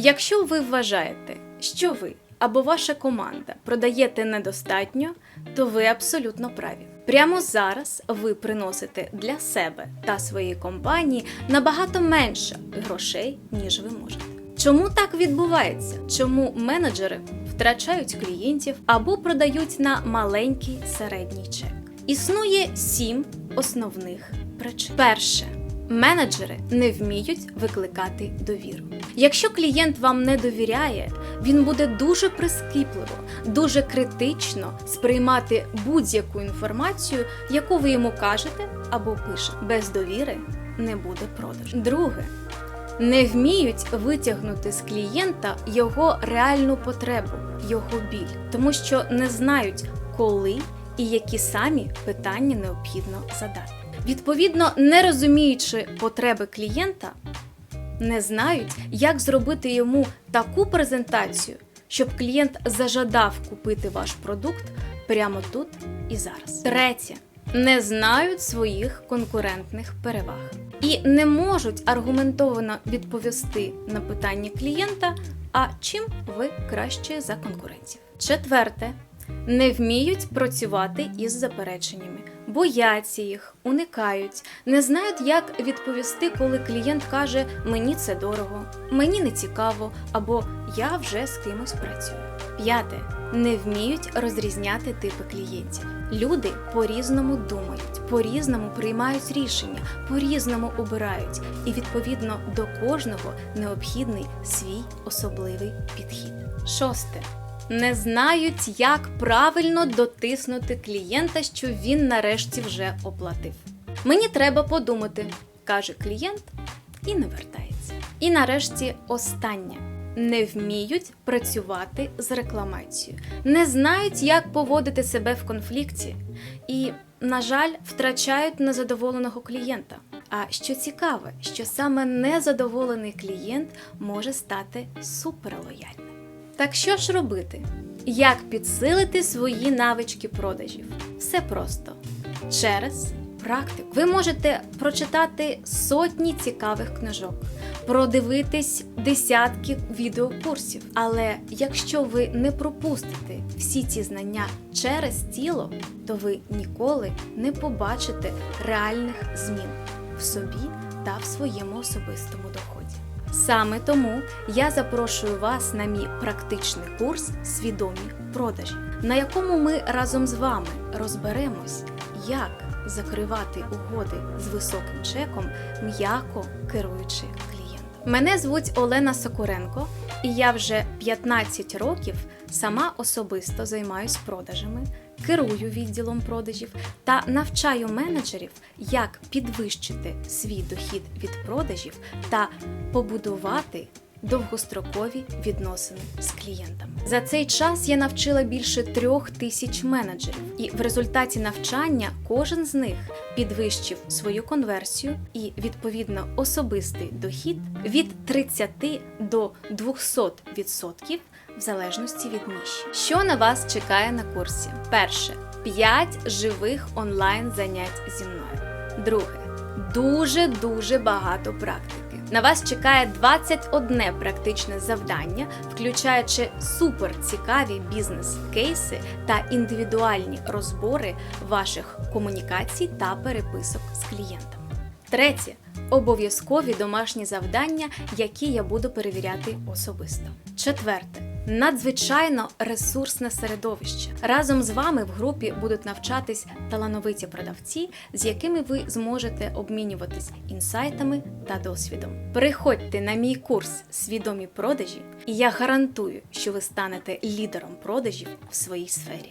Якщо ви вважаєте, що ви або ваша команда продаєте недостатньо, то ви абсолютно праві. Прямо зараз ви приносите для себе та своєї компанії набагато менше грошей, ніж ви можете. Чому так відбувається? Чому менеджери втрачають клієнтів або продають на маленький середній чек? Існує сім основних причин. Перше. Менеджери не вміють викликати довіру. Якщо клієнт вам не довіряє, він буде дуже прискіпливо, дуже критично сприймати будь-яку інформацію, яку ви йому кажете або пишете. Без довіри не буде продажу. Друге, не вміють витягнути з клієнта його реальну потребу, його біль, тому що не знають, коли і які самі питання необхідно задати. Відповідно, не розуміючи потреби клієнта, не знають, як зробити йому таку презентацію, щоб клієнт зажадав купити ваш продукт прямо тут і зараз. Третє. Не знають своїх конкурентних переваг і не можуть аргументовано відповісти на питання клієнта, а чим ви краще за конкурентів. Четверте, не вміють працювати із запереченнями, бояться їх, уникають, не знають, як відповісти, коли клієнт каже Мені це дорого, мені не цікаво, або я вже з кимось працюю. П'яте не вміють розрізняти типи клієнтів. Люди по-різному думають, по-різному приймають рішення, по-різному обирають, і відповідно до кожного необхідний свій особливий підхід. Шосте не знають, як правильно дотиснути клієнта, що він нарешті вже оплатив. Мені треба подумати, каже клієнт і не вертається. І нарешті останнє. Не вміють працювати з рекламацією, не знають, як поводити себе в конфлікті, і, на жаль, втрачають незадоволеного клієнта. А що цікаве, що саме незадоволений клієнт може стати суперлояльним. Так що ж робити? Як підсилити свої навички продажів? Все просто через практику. Ви можете прочитати сотні цікавих книжок, продивитись десятки відеокурсів. Але якщо ви не пропустите всі ці знання через тіло, то ви ніколи не побачите реальних змін в собі та в своєму особистому доході. Саме тому я запрошую вас на мій практичний курс Свідомі продажі, на якому ми разом з вами розберемось, як закривати угоди з високим чеком, м'яко керуючи клієнтом. Мене звуть Олена Сокуренко, і я вже 15 років сама особисто займаюсь продажами, керую відділом продажів та навчаю менеджерів, як підвищити свій дохід від продажів та побудувати довгострокові відносини з клієнтами. За цей час я навчила більше трьох тисяч менеджерів, і в результаті навчання кожен з них підвищив свою конверсію і відповідно особистий дохід від 30 до 200% в залежності від ніші. Що на вас чекає на курсі? Перше 5 живих онлайн занять зі мною. Друге дуже дуже багато практики. На вас чекає 21 практичне завдання, включаючи суперцікаві бізнес-кейси та індивідуальні розбори ваших комунікацій та переписок з клієнтами. Третє обов'язкові домашні завдання, які я буду перевіряти особисто. Четверте. Надзвичайно ресурсне середовище. Разом з вами в групі будуть навчатись талановиті продавці, з якими ви зможете обмінюватись інсайтами та досвідом. Приходьте на мій курс Свідомі продажі, і я гарантую, що ви станете лідером продажів в своїй сфері.